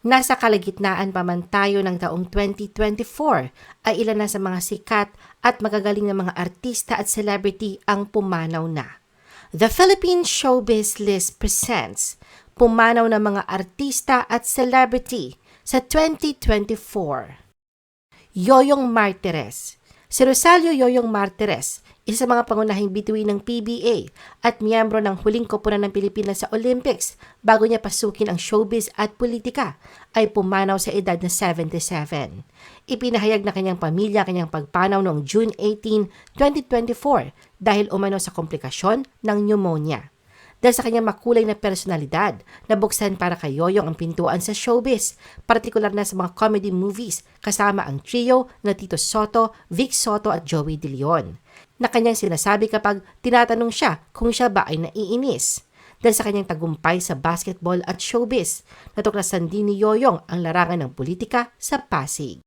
Nasa kalagitnaan pa man tayo ng taong 2024 ay ilan na sa mga sikat at magagaling na mga artista at celebrity ang pumanaw na. The Philippine Showbiz List presents pumanaw na mga artista at celebrity sa 2024. Yoyong Martires Si Rosario Yoyong Martires, isa sa mga pangunahing bituin ng PBA at miyembro ng huling koponan ng Pilipinas sa Olympics bago niya pasukin ang showbiz at politika, ay pumanaw sa edad na 77. Ipinahayag na kanyang pamilya kanyang pagpanaw noong June 18, 2024 dahil umano sa komplikasyon ng pneumonia dahil sa kanyang makulay na personalidad. Nabuksan para kay Yoyong ang pintuan sa showbiz, partikular na sa mga comedy movies kasama ang trio na Tito Soto, Vic Soto at Joey De Leon. Na kanyang sinasabi kapag tinatanong siya kung siya ba ay naiinis. Dahil sa kanyang tagumpay sa basketball at showbiz, natuklasan din ni Yoyong ang larangan ng politika sa Pasig.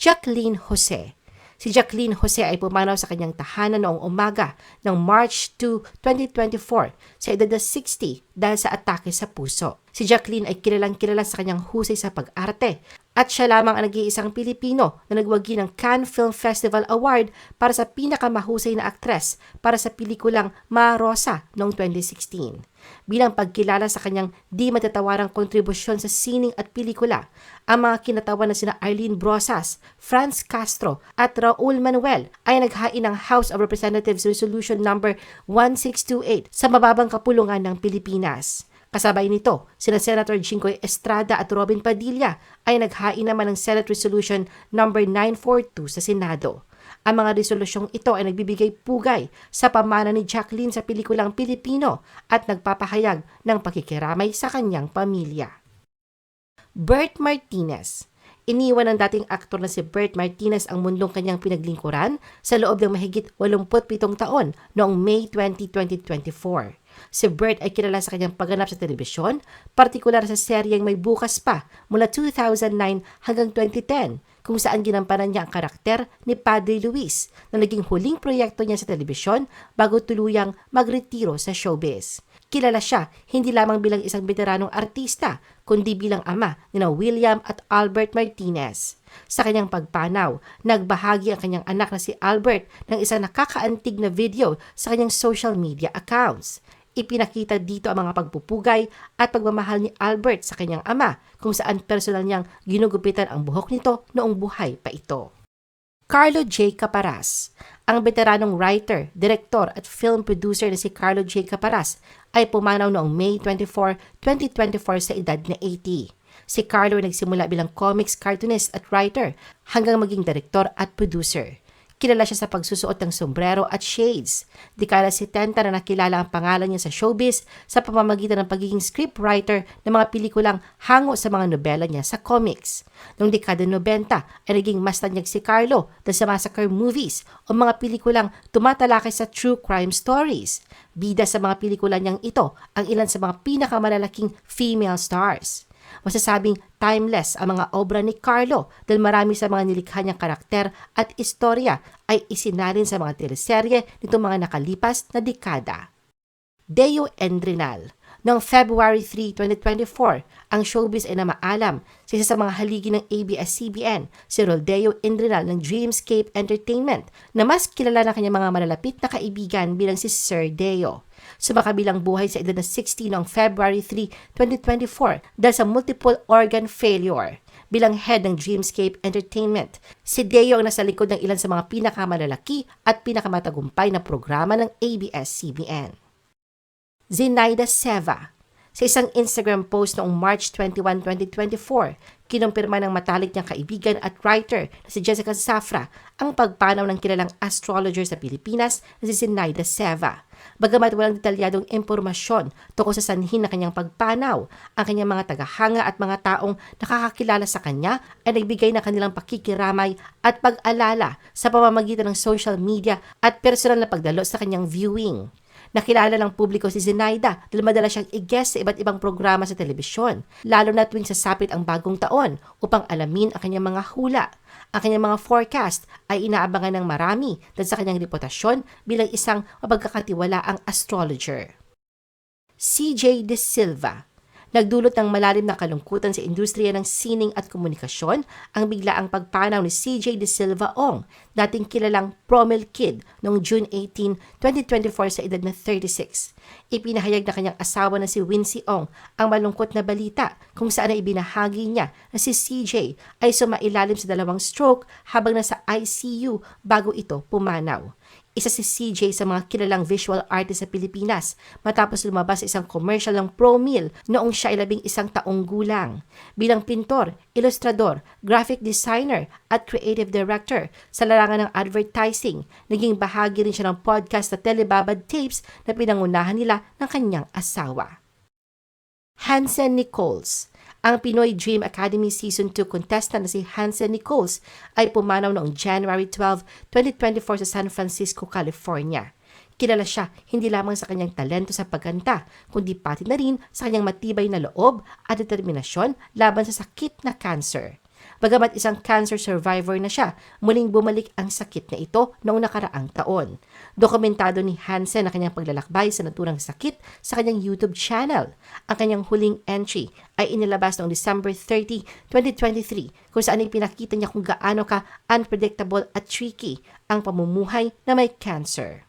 Jacqueline Jose Si Jacqueline Jose ay pumanaw sa kanyang tahanan noong umaga ng March 2, 2024 sa edad na 60 dahil sa atake sa puso. Si Jacqueline ay kilalang kilala sa kanyang husay sa pag-arte at siya lamang ang nag-iisang Pilipino na nagwagi ng Cannes Film Festival Award para sa pinakamahusay na aktres para sa pelikulang Ma Rosa noong 2016. Bilang pagkilala sa kanyang di matatawarang kontribusyon sa sining at pelikula, ang mga kinatawan na sina Arlene Brosas, Franz Castro at Raul Manuel ay naghain ng House of Representatives Resolution number 1628 sa mababang kapulungan ng Pilipinas. Kasabay nito, sina Senator Jingoy Estrada at Robin Padilla ay naghain naman ng Senate Resolution number 942 sa Senado. Ang mga resolusyong ito ay nagbibigay pugay sa pamana ni Jacqueline sa pelikulang Pilipino at nagpapahayag ng pakikiramay sa kanyang pamilya. Bert Martinez Iniwan ng dating aktor na si Bert Martinez ang mundong kanyang pinaglingkuran sa loob ng mahigit 87 taon noong May 20, 2024. Si Bert ay kilala sa kanyang pagganap sa telebisyon, partikular sa seryeng May Bukas Pa mula 2009 hanggang 2010 kung saan ginampanan niya ang karakter ni Padre Luis na naging huling proyekto niya sa telebisyon bago tuluyang magretiro sa showbiz. Kilala siya hindi lamang bilang isang veteranong artista, kundi bilang ama ni na William at Albert Martinez. Sa kanyang pagpanaw, nagbahagi ang kanyang anak na si Albert ng isang nakakaantig na video sa kanyang social media accounts. Ipinakita dito ang mga pagpupugay at pagmamahal ni Albert sa kanyang ama kung saan personal niyang ginugupitan ang buhok nito noong buhay pa ito. Carlo J. Caparas Ang veteranong writer, director at film producer na si Carlo J. Caparas ay pumanaw noong May 24, 2024 sa edad na 80. Si Carlo nagsimula bilang comics cartoonist at writer hanggang maging director at producer. Kilala siya sa pagsusuot ng sombrero at shades. Di kala si Tenta na nakilala ang pangalan niya sa showbiz sa pamamagitan ng pagiging scriptwriter ng mga pelikulang hango sa mga nobela niya sa comics. Noong dekada 90 ay naging mas tanyag si Carlo dahil sa massacre movies o mga pelikulang tumatalakay sa true crime stories. Bida sa mga pelikula niyang ito ang ilan sa mga pinakamalalaking female stars. Masasabing timeless ang mga obra ni Carlo dahil marami sa mga nilikha niyang karakter at istorya ay isinalin sa mga teleserye nitong mga nakalipas na dekada. Deo Endrinal Noong February 3, 2024, ang showbiz ay namaalam sa isa sa mga haligi ng ABS-CBN, si Roldeo Indrinal ng Dreamscape Entertainment, na mas kilala ng kanyang mga malalapit na kaibigan bilang si Sir Deo. Sumakabilang buhay sa edad na 60 noong February 3, 2024 dahil sa multiple organ failure bilang head ng Dreamscape Entertainment. Si Deo ang nasa likod ng ilan sa mga pinakamalalaki at pinakamatagumpay na programa ng ABS-CBN. Zinaida Seva. Sa isang Instagram post noong March 21, 2024, kinumpirma ng matalik niyang kaibigan at writer na si Jessica Safra ang pagpanaw ng kilalang astrologer sa Pilipinas na si Zinaida Seva. Bagamat walang detalyadong impormasyon tungkol sa sanhin ng kanyang pagpanaw, ang kanyang mga tagahanga at mga taong nakakakilala sa kanya ay nagbigay ng kanilang pakikiramay at pag-alala sa pamamagitan ng social media at personal na pagdalo sa kanyang viewing. Nakilala ng publiko si Zenaida dahil madalas siyang i-guest sa iba't ibang programa sa telebisyon, lalo na tuwing sasapit ang bagong taon upang alamin ang kanyang mga hula. Ang kanyang mga forecast ay inaabangan ng marami dahil sa kanyang reputasyon bilang isang mapagkakatiwalaang astrologer. CJ De Silva Nagdulot ng malalim na kalungkutan sa industriya ng sining at komunikasyon ang biglaang pagpanaw ni CJ De Silva Ong, dating kilalang Promil Kid noong June 18, 2024 sa edad na 36. Ipinahayag na kanyang asawa na si Wincy Ong ang malungkot na balita kung saan ay ibinahagi niya na si CJ ay sumailalim sa dalawang stroke habang nasa ICU bago ito pumanaw. Isa si CJ sa mga kilalang visual artist sa Pilipinas matapos lumabas sa isang commercial ng ProMill noong siya ay labing isang taong gulang. Bilang pintor, ilustrador, graphic designer at creative director sa larangan ng advertising, naging bahagi rin siya ng podcast na Telebabad Tapes na pinangunahan nila ng kanyang asawa. Hansen Nichols ang Pinoy Dream Academy Season 2 contestant na si Hansen Nichols ay pumanaw noong January 12, 2024 sa San Francisco, California. Kilala siya hindi lamang sa kanyang talento sa pagkanta, kundi pati na rin sa kanyang matibay na loob at determinasyon laban sa sakit na cancer. Bagamat isang cancer survivor na siya, muling bumalik ang sakit na ito noong nakaraang taon. Dokumentado ni Hansen ang kanyang paglalakbay sa naturang sakit sa kanyang YouTube channel. Ang kanyang huling entry ay inilabas noong December 30, 2023 kung saan ipinakita niya kung gaano ka unpredictable at tricky ang pamumuhay na may cancer.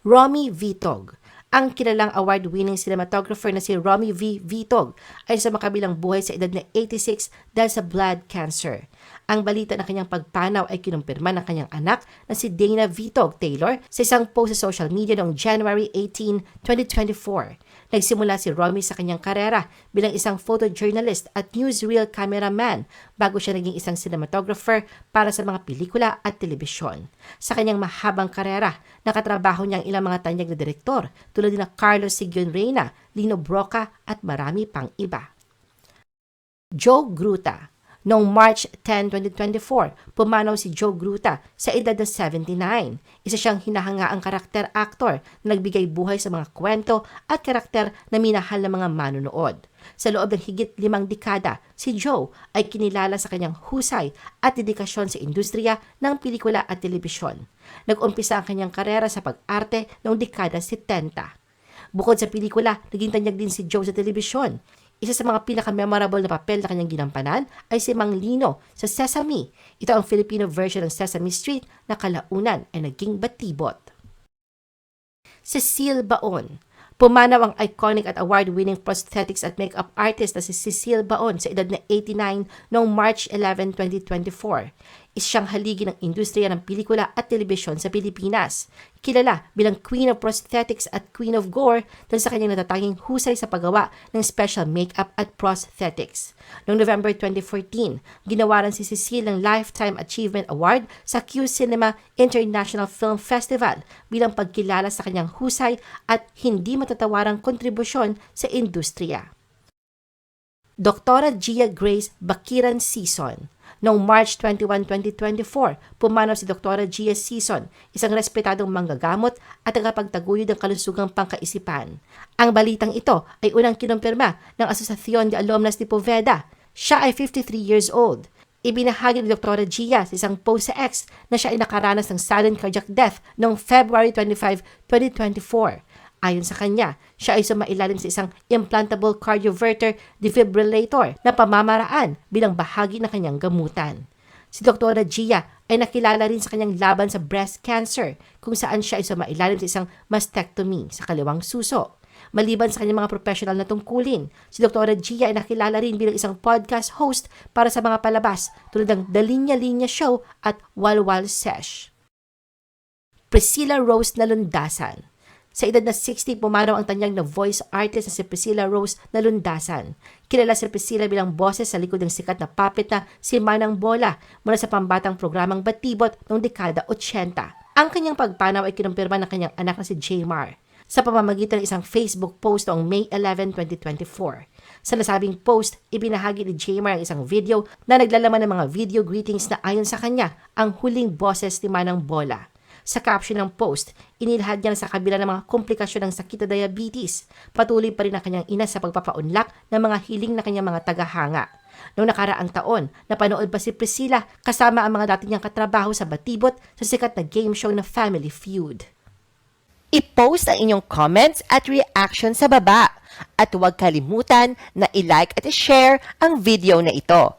Romy Vitog ang kilalang award-winning cinematographer na si Romy V. Vitog ay sa makabilang buhay sa edad na 86 dahil sa blood cancer. Ang balita ng kanyang pagpanaw ay kinumpirma ng kanyang anak na si Dana Vitog Taylor sa isang post sa social media noong January 18, 2024. Nagsimula si Romy sa kanyang karera bilang isang photojournalist at newsreel cameraman bago siya naging isang cinematographer para sa mga pelikula at telebisyon. Sa kanyang mahabang karera, nakatrabaho niya ang ilang mga tanyag na direktor tulad na Carlos Sigion Reyna, Lino Broca at marami pang iba. Joe Gruta Noong March 10, 2024, pumanaw si Joe Gruta sa edad na 79. Isa siyang hinahangaang karakter actor na nagbigay buhay sa mga kwento at karakter na minahal ng mga manonood. Sa loob ng higit limang dekada, si Joe ay kinilala sa kanyang husay at dedikasyon sa industriya ng pelikula at telebisyon. Nag-umpisa ang kanyang karera sa pag-arte noong dekada 70. Bukod sa pelikula, naging tanyag din si Joe sa telebisyon. Isa sa mga pinaka-memorable na papel na kanyang ginampanan ay si Mang Lino sa Sesame. Ito ang Filipino version ng Sesame Street na kalaunan ay naging batibot. Cecile Baon Pumanaw ang iconic at award-winning prosthetics at makeup artist na si Cecile Baon sa edad na 89 noong March 11, 2024 isang haligi ng industriya ng pelikula at telebisyon sa Pilipinas. Kilala bilang Queen of Prosthetics at Queen of Gore dahil sa kanyang natatanging husay sa paggawa ng special makeup at prosthetics. Noong November 2014, ginawaran si Cecile ng Lifetime Achievement Award sa Q Cinema International Film Festival bilang pagkilala sa kanyang husay at hindi matatawarang kontribusyon sa industriya. Dr. Gia Grace Bakiran Season Noong March 21, 2024, pumanaw si Dr. Gia Season, isang respetadong manggagamot at tagapagtaguyod ng kalusugang pangkaisipan. Ang balitang ito ay unang kinumpirma ng Asosasyon de Alumnas de Poveda. Siya ay 53 years old. Ibinahagi ni Dr. Gia sa isang post sa X na siya ay nakaranas ng sudden cardiac death noong February 25, 2024. Ayon sa kanya, siya ay sumailalim sa isang implantable cardioverter defibrillator na pamamaraan bilang bahagi ng kanyang gamutan. Si Dr. Gia ay nakilala rin sa kanyang laban sa breast cancer kung saan siya ay sumailalim sa isang mastectomy sa kaliwang suso. Maliban sa kanyang mga professional na tungkulin, si Dr. Gia ay nakilala rin bilang isang podcast host para sa mga palabas tulad ng The Linya Linya Show at Walwal Sesh. Priscilla Rose Nalundasan sa edad na 60, pumanaw ang tanyag na voice artist na si Priscilla Rose na lundasan. Kilala si Priscilla bilang boses sa likod ng sikat na puppet na si Manang Bola mula sa pambatang programang Batibot noong dekada 80. Ang kanyang pagpanaw ay kinumpirma ng kanyang anak na si Jmar sa pamamagitan ng isang Facebook post noong May 11, 2024. Sa nasabing post, ibinahagi ni Jmar ang isang video na naglalaman ng mga video greetings na ayon sa kanya ang huling boses ni Manang Bola. Sa caption ng post, inilahad niya sa kabila ng mga komplikasyon ng sakit na diabetes, patuloy pa rin ang kanyang ina sa pagpapaunlak ng mga hiling na kanyang mga tagahanga. Noong nakaraang taon, napanood pa si Priscilla kasama ang mga dati niyang katrabaho sa Batibot sa sikat na game show na Family Feud. I-post ang inyong comments at reaction sa baba. At huwag kalimutan na i-like at i-share ang video na ito.